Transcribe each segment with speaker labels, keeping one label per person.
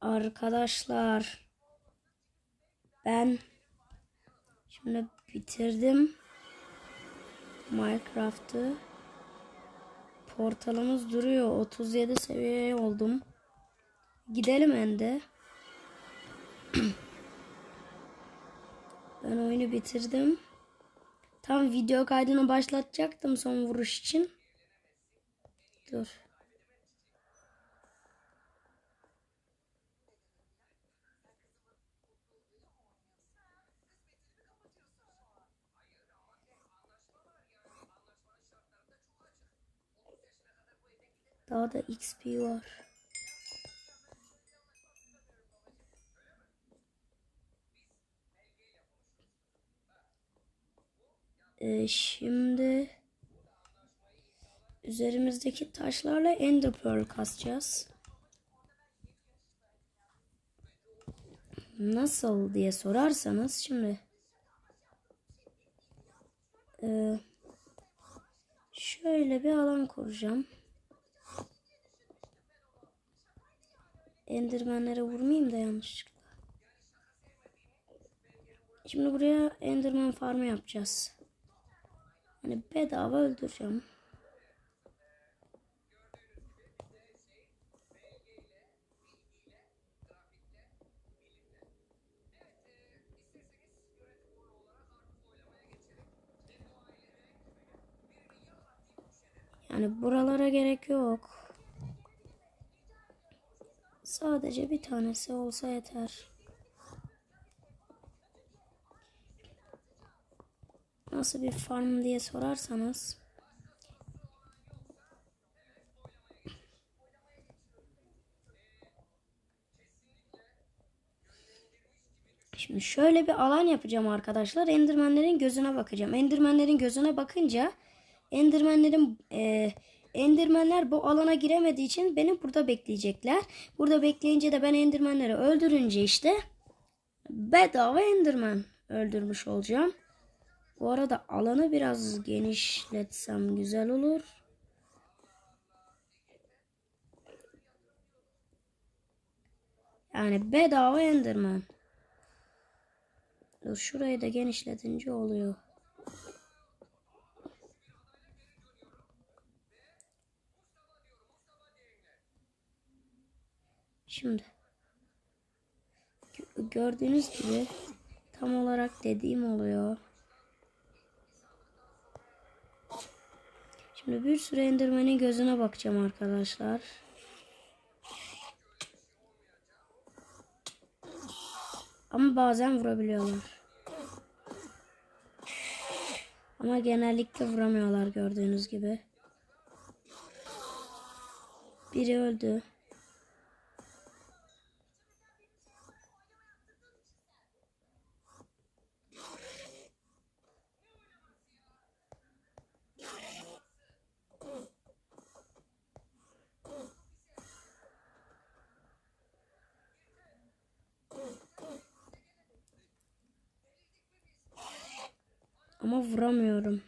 Speaker 1: Arkadaşlar ben şimdi bitirdim Minecraft'ı. Portalımız duruyor. 37 seviyeye oldum. Gidelim ende. ben oyunu bitirdim. Tam video kaydını başlatacaktım son vuruş için. Dur. Daha da XP var. Ee, şimdi üzerimizdeki taşlarla Ender Pearl kasacağız. Nasıl diye sorarsanız şimdi ee, şöyle bir alan kuracağım. Endermenlere vurmayayım da yanlışlıkla. Şimdi buraya Enderman farmı yapacağız. Hani bedava öldüreceğim. Yani buralara gerek yok. Sadece bir tanesi olsa yeter. Nasıl bir farm diye sorarsanız. Şimdi şöyle bir alan yapacağım arkadaşlar. Endermenlerin gözüne bakacağım. Endermenlerin gözüne bakınca Endermenlerin e, Endermenler bu alana giremediği için beni burada bekleyecekler. Burada bekleyince de ben Endermenleri öldürünce işte bedava Enderman öldürmüş olacağım. Bu arada alanı biraz genişletsem güzel olur. Yani bedava Enderman. Dur şurayı da genişletince oluyor. Şimdi gö- gördüğünüz gibi tam olarak dediğim oluyor. Şimdi bir sürü endermenin gözüne bakacağım arkadaşlar. Ama bazen vurabiliyorlar. Ama genellikle vuramıyorlar gördüğünüz gibi. Biri öldü. Ama vuramıyorum.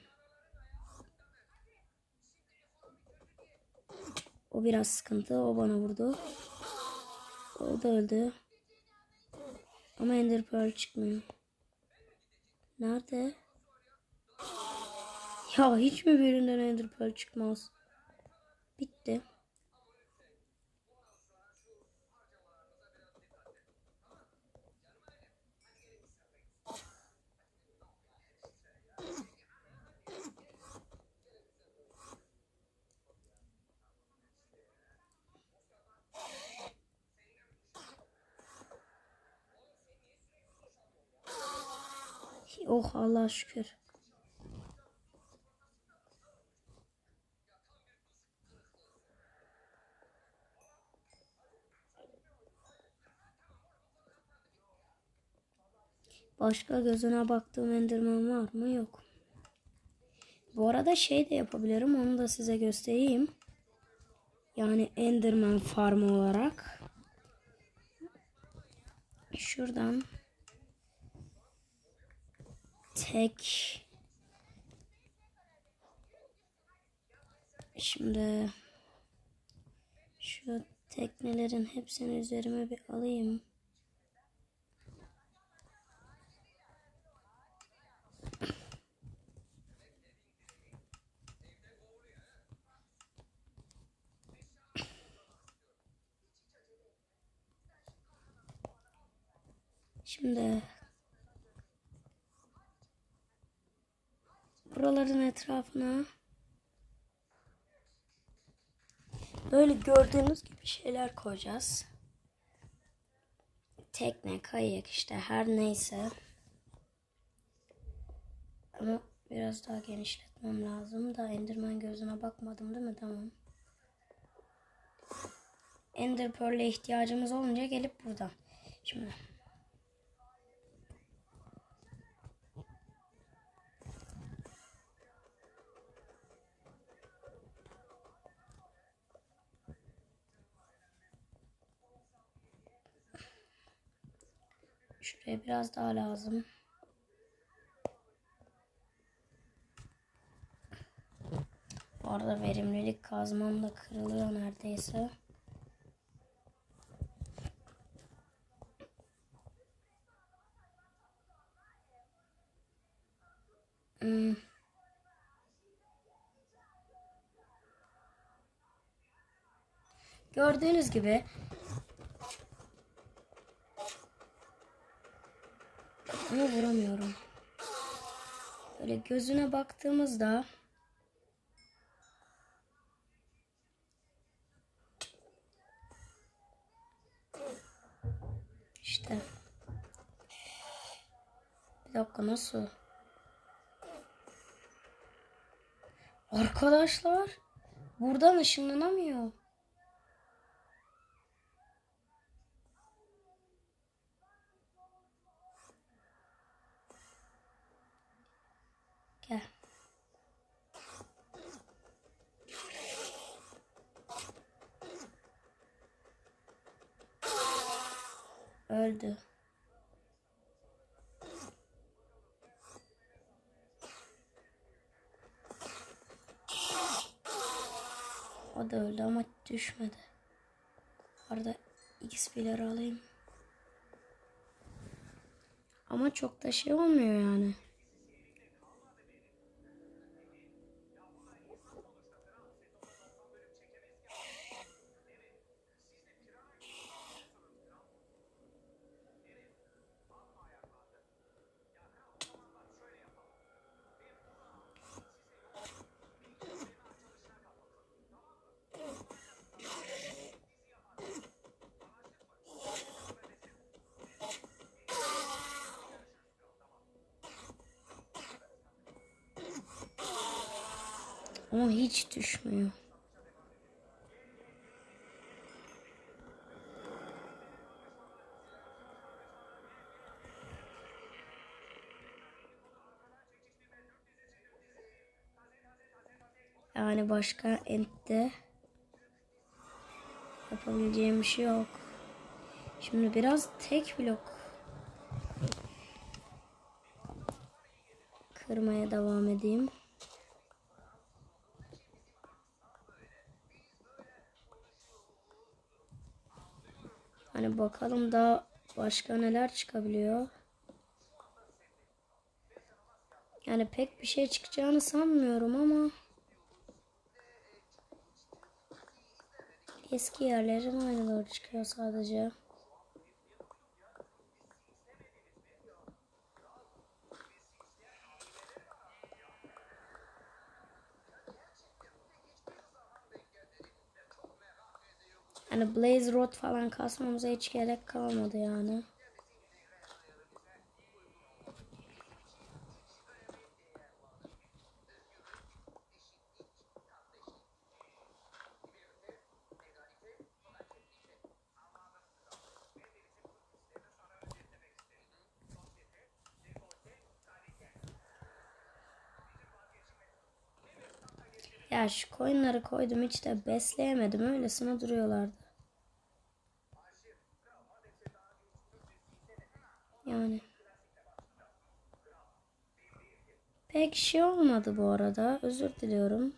Speaker 1: O biraz sıkıntı. O bana vurdu. O da öldü. Ama Ender Pearl çıkmıyor. Nerede? Ya hiç mi birinden Ender Pearl çıkmaz? Oh Allah şükür. Başka gözüne baktığım enderman var mı? Yok. Bu arada şey de yapabilirim. Onu da size göstereyim. Yani enderman farmı olarak. Şuradan tek şimdi şu Teknelerin hepsini üzerime bir alayım. Şimdi etrafına böyle gördüğünüz gibi şeyler koyacağız. Tekne, kayık işte her neyse. Ama biraz daha genişletmem lazım da Enderman gözüne bakmadım değil mi? Tamam. Ender Pearl'e ihtiyacımız olunca gelip buradan. Şimdi Şuraya biraz daha lazım. Bu arada verimlilik kazmam da kırılıyor neredeyse. Hmm. Gördüğünüz gibi Ama vuramıyorum. Böyle gözüne baktığımızda işte bir dakika nasıl? Arkadaşlar buradan ışınlanamıyor. Gel. Öldü. O da öldü ama düşmedi. Arada XP'leri alayım. Ama çok da şey olmuyor yani. Ama hiç düşmüyor. Yani başka entte yapabileceğim bir şey yok. Şimdi biraz tek blok kırmaya devam edeyim. Hani bakalım da başka neler çıkabiliyor. Yani pek bir şey çıkacağını sanmıyorum ama eski yerlerin aynıları çıkıyor sadece. Yani Blaze Rod falan kasmamıza hiç gerek kalmadı yani. Ya şu koyunları koydum hiç de besleyemedim. Öylesine duruyorlardı. Yani. Pek şey olmadı bu arada. Özür diliyorum.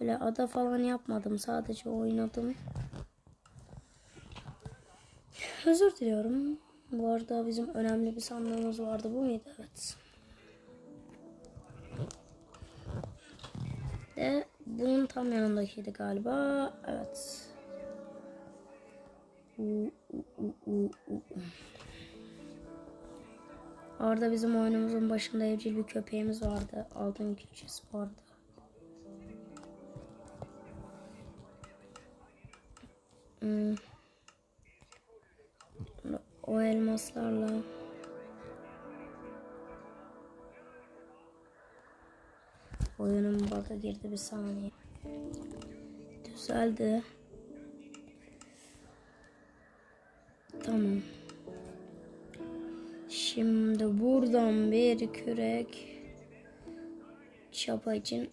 Speaker 1: Öyle ada falan yapmadım. Sadece oynadım. Özür diliyorum. Bu arada bizim önemli bir sandığımız vardı. Bu muydu? Evet. De bunun tam yanındakiydi galiba. Evet. U, u, u, u, u. Orada bizim oyunumuzun başında evcil bir köpeğimiz vardı. Altın külçesi vardı. Hmm. O elmaslarla oyunun bug'a girdi bir saniye. Düzeldi. Tamam. Şimdi buradan bir kürek çapa için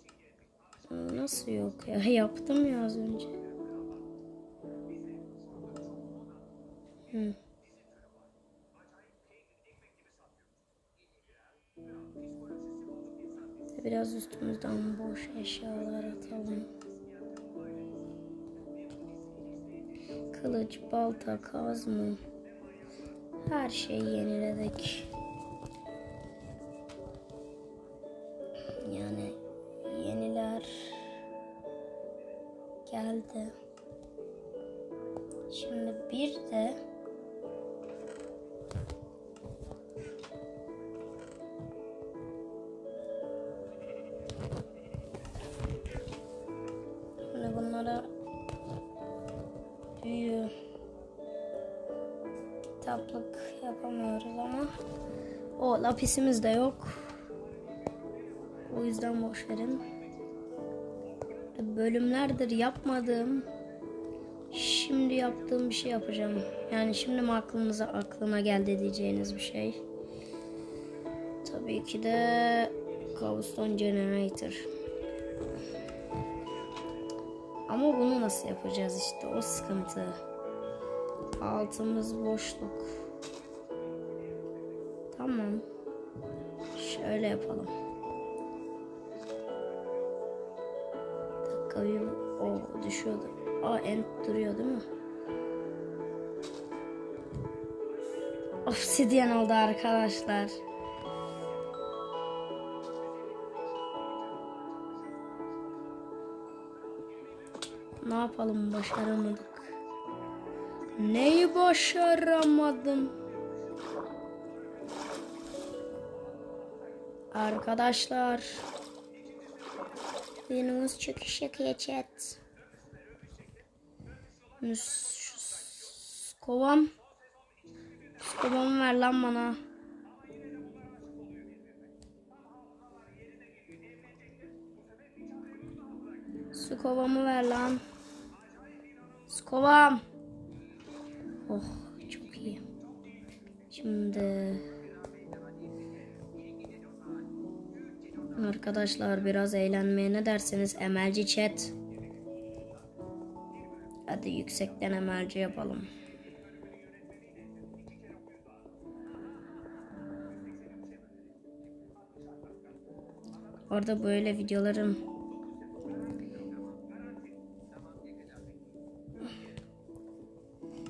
Speaker 1: nasıl yok ya yaptım ya az önce. Hı. Biraz üstümüzden boş eşyalar atalım. Kılıç, balta, kazma. Her şeyi yeniledik. O lapisimiz de yok. O yüzden boş verin. Bölümlerdir yapmadığım şimdi yaptığım bir şey yapacağım. Yani şimdi mi aklınıza aklına geldi diyeceğiniz bir şey. Tabii ki de Cobblestone Generator. Ama bunu nasıl yapacağız işte o sıkıntı. Altımız boşluk. Tamam. Şöyle yapalım. Dakika o düşüyordu. Aa end duruyor değil mi? Obsidian oldu arkadaşlar. Ne yapalım başaramadık. Neyi başaramadım? Arkadaşlar. Yunus çıkış yakıyor chat. Kovam. Kovamı ver lan bana. Su kovamı ver lan. Su kovam. Oh çok iyi. Şimdi arkadaşlar biraz eğlenmeye ne dersiniz? Emelci chat. Hadi yüksekten emelci yapalım. Orada böyle videolarım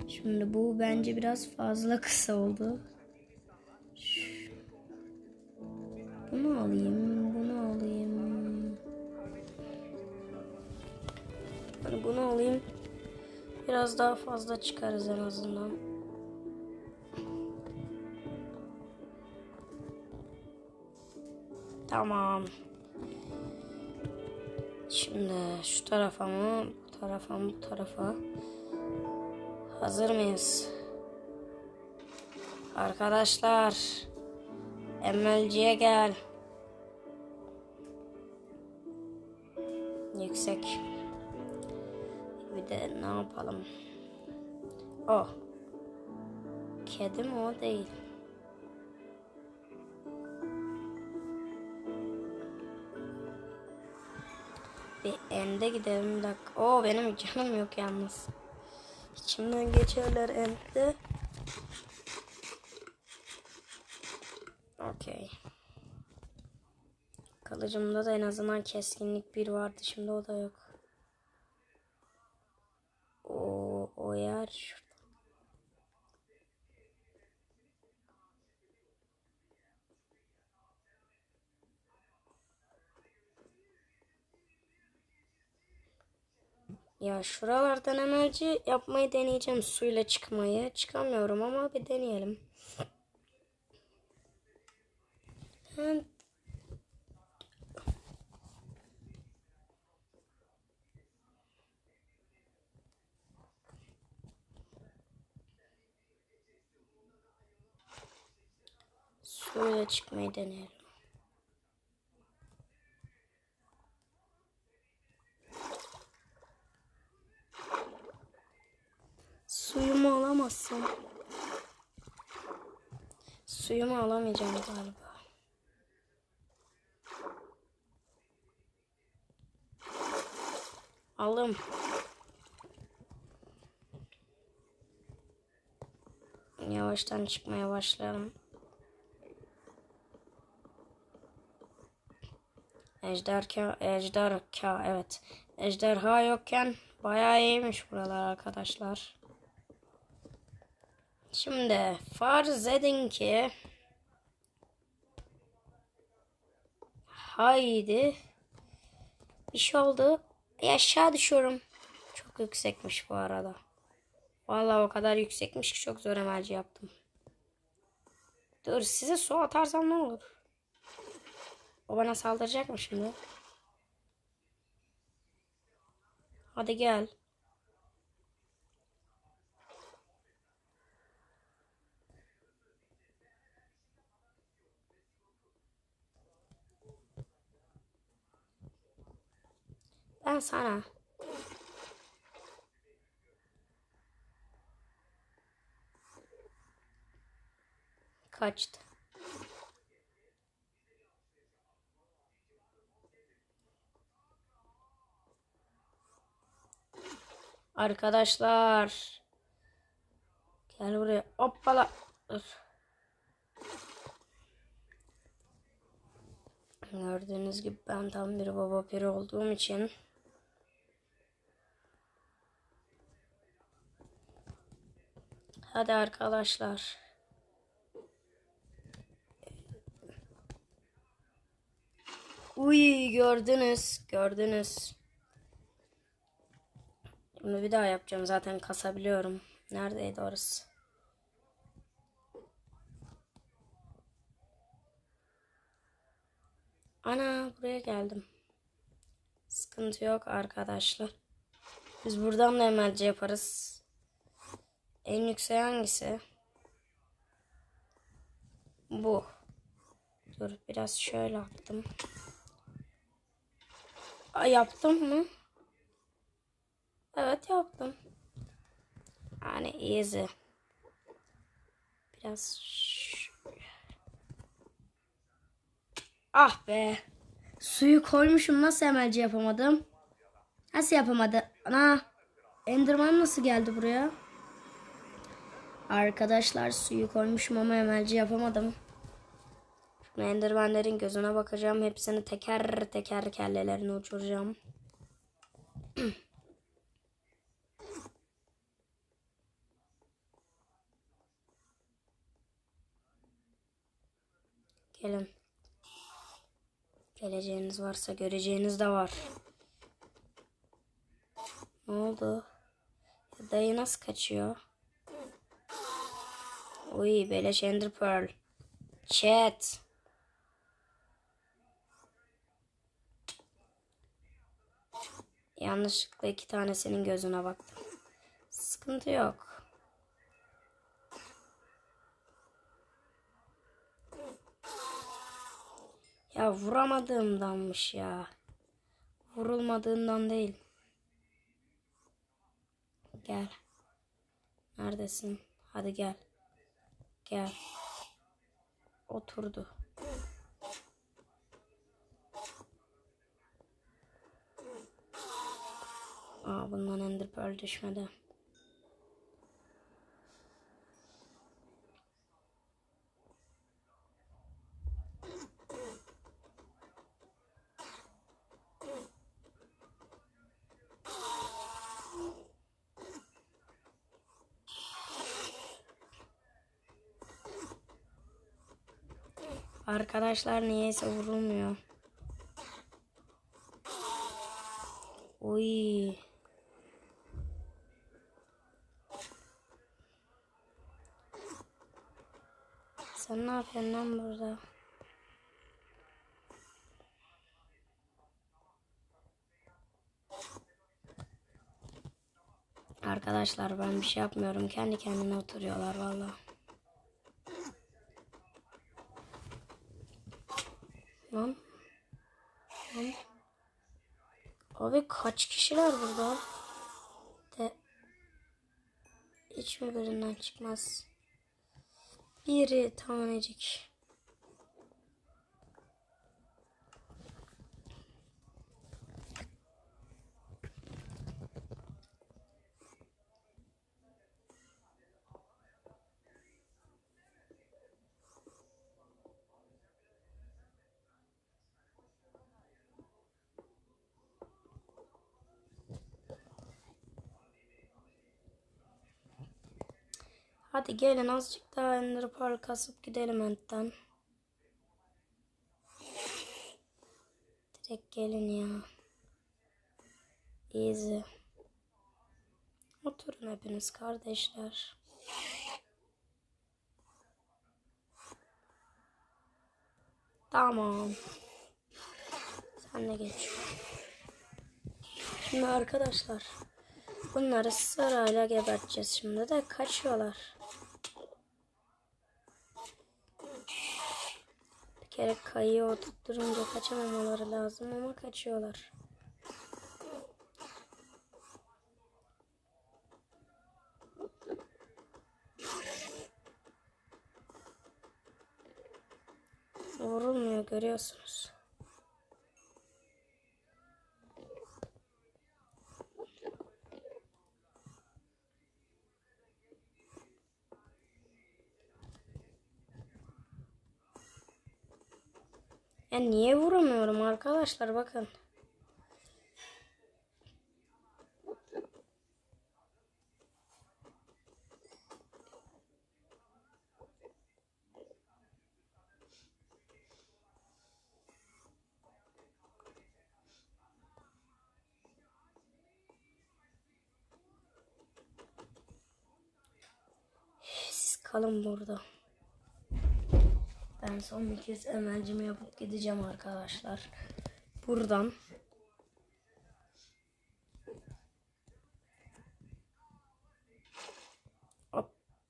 Speaker 1: Şimdi bu bence biraz fazla kısa oldu. Bunu alayım. Bunu alayım. Biraz daha fazla çıkarız en azından. Tamam. Şimdi şu tarafa mı, bu tarafa mı, bu tarafa. Hazır mıyız? Arkadaşlar. MLC'ye gel. Yüksek. De ne yapalım? O. Kedi mi o değil. Bir ende gidelim bir dakika. Oo benim canım yok yalnız. İçimden geçerler elde. Okey. Kalıcımda da en azından keskinlik bir vardı. Şimdi o da yok. O, o yer şurada. Ya şuralardan emelci yapmayı deneyeceğim. Suyla çıkmayı. Çıkamıyorum ama bir deneyelim. Ben Suyla çıkmayı deneyelim. Suyumu alamazsam. Suyumu alamayacağım galiba. Aldım. Yavaştan çıkmaya başlayalım. Ejderha, ejderha, evet. Ejderha yokken bayağı iyiymiş buralar arkadaşlar. Şimdi farz edin ki haydi bir şey oldu. E, aşağı düşüyorum. Çok yüksekmiş bu arada. Vallahi o kadar yüksekmiş ki çok zor emelci yaptım. Dur size su atarsam ne olur? O bana saldıracak mı şimdi? Hadi gel. Ben sana. Kaçtı. Arkadaşlar. Gel buraya. Hoppala. Dur. Gördüğünüz gibi ben tam bir baba piri olduğum için Hadi arkadaşlar. Uy gördünüz, gördünüz. Bunu bir daha yapacağım zaten kasabiliyorum. Neredeydi orası? Ana buraya geldim. Sıkıntı yok arkadaşlar. Biz buradan da emelci yaparız. En yüksek hangisi? Bu. Dur biraz şöyle attım. Ay, yaptım mı? Evet yaptım. Yani easy. Biraz Ah be. Suyu koymuşum nasıl emelci yapamadım? Nasıl yapamadı? Ana. Enderman nasıl geldi buraya? Arkadaşlar suyu koymuşum ama emelci yapamadım. Şimdi gözüne bakacağım. Hepsini teker teker kellelerini uçuracağım. Gelin. Geleceğiniz varsa göreceğiniz de var. Ne oldu? Dayı nasıl kaçıyor? Uy beleş Ender Pearl. Chat. Yanlışlıkla iki tanesinin gözüne baktım. Sıkıntı yok. Ya vuramadığımdanmış ya. Vurulmadığından değil. Gel. Neredesin? Hadi gel. Gel. Oturdu. Aa bundan Ender Pearl düşmedi. Arkadaşlar niyeyse vurulmuyor. Oy. Sen ne yapıyorsun lan burada? Arkadaşlar ben bir şey yapmıyorum. Kendi kendine oturuyorlar vallahi. Kaç kişiler burada? De hiç mi birinden çıkmaz? Biri tanecik. Hadi gelin azıcık daha Ender Pearl kasıp gidelim entten. Direkt gelin ya. Easy. Oturun hepiniz kardeşler. Tamam. Sen de geç. Şimdi arkadaşlar bunları sırayla geberteceğiz şimdi de kaçıyorlar. Kere kayıyı oturtturunca kaçamamaları lazım ama kaçıyorlar. Vurulmuyor görüyorsunuz. Ya niye vuramıyorum arkadaşlar bakın. Siz kalın burada. Ben son bir kez emelcimi yapıp gideceğim arkadaşlar. Buradan.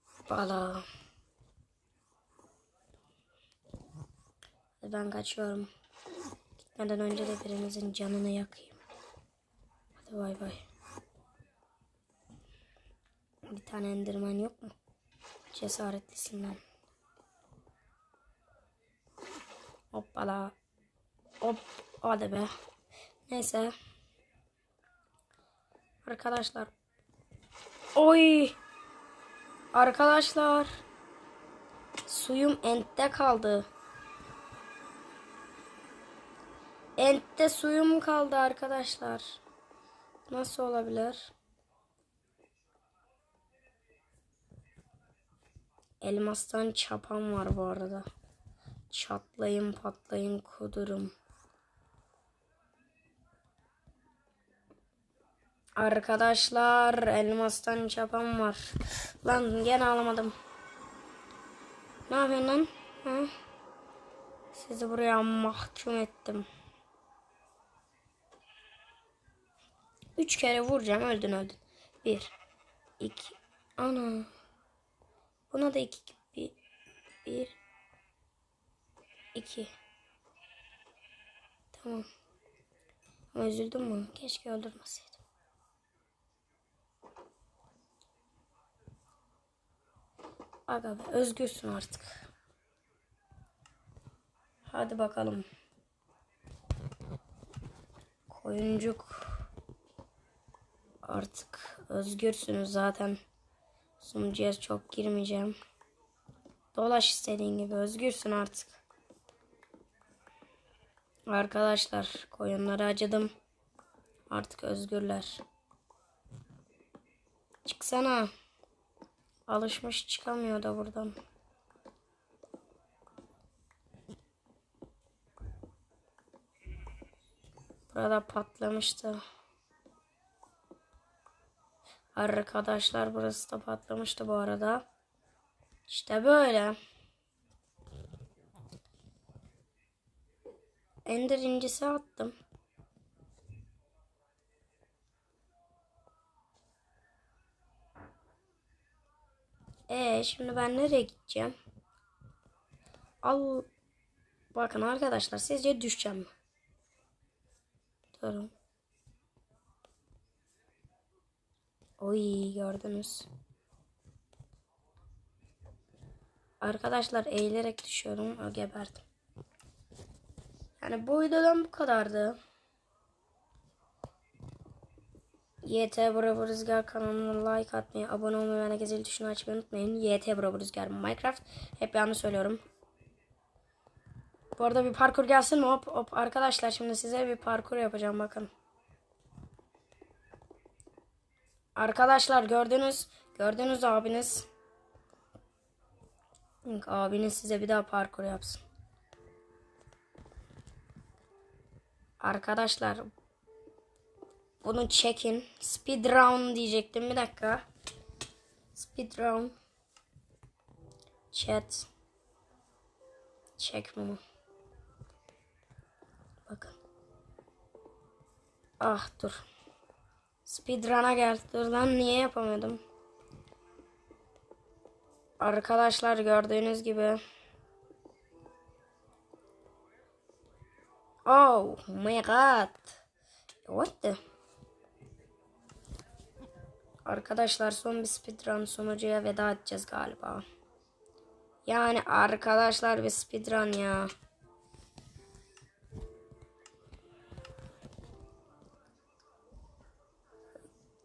Speaker 1: Hoppala. Ben kaçıyorum. Gitmeden önce de birinizin canını yakayım. Hadi bay bay. Bir tane endirmen yok mu? Cesaretlisinden. Hoppala. Hop. Hadi be. Neyse. Arkadaşlar. Oy. Arkadaşlar. Suyum entte kaldı. Entte suyum kaldı arkadaşlar. Nasıl olabilir? Elmastan çapan var bu arada. Çatlayın patlayın kudurum. Arkadaşlar elmastan çapan var. Lan gene alamadım. Ne yapıyorsun lan? Ha? Sizi buraya mahkum ettim. Üç kere vuracağım öldün öldün. Bir. iki. Ana. Buna da iki. Bir. Bir. 2 Tamam. Ama üzüldüm mü? Keşke öldürmeseydim. Aga be özgürsün artık. Hadi bakalım. Koyuncuk. Artık özgürsünüz zaten. Sunucuya çok girmeyeceğim. Dolaş istediğin gibi özgürsün artık. Arkadaşlar koyunlara acıdım. Artık özgürler. Çıksana. Alışmış çıkamıyor da buradan. Burada patlamıştı. Arkadaşlar burası da patlamıştı bu arada. İşte böyle. Ender incisi attım. Ee şimdi ben nereye gideceğim? Al bakın arkadaşlar sizce düşeceğim mi? Durun. Oy gördünüz. Arkadaşlar eğilerek düşüyorum. Geberdim. Yani bu videodan bu kadardı. YT Bravo Rüzgar kanalına like atmayı, abone olmayı ve gezili tuşunu açmayı unutmayın. YT Bravo Rüzgar Minecraft. Hep yanlış söylüyorum. Bu arada bir parkur gelsin mi? Hop hop arkadaşlar şimdi size bir parkur yapacağım bakın. Arkadaşlar gördünüz. Gördünüz abiniz. Abiniz size bir daha parkur yapsın. Arkadaşlar bunu çekin. Speed round diyecektim. Bir dakika. Speed round. Chat. Çek bunu. Bakın. Ah dur. Speedrun'a gel. Dur lan niye yapamadım? Arkadaşlar gördüğünüz gibi. Oh my god. What the? Arkadaşlar son bir speedrun sonucuya veda edeceğiz galiba. Yani arkadaşlar bir speedrun ya.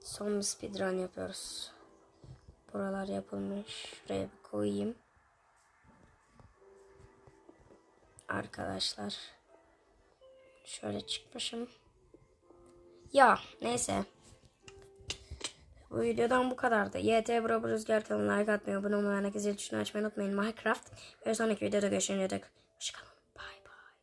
Speaker 1: Son bir speedrun yapıyoruz. Buralar yapılmış. Şuraya bir koyayım. Arkadaşlar. Şöyle çıkmışım. Ya neyse. Bu videodan bu kadardı. YT Bro Rüzgar kanalına like atmayı, abone olmayı, herkese zil tuşunu açmayı unutmayın. Minecraft. Ve sonraki videoda görüşünceye dek. Hoşçakalın.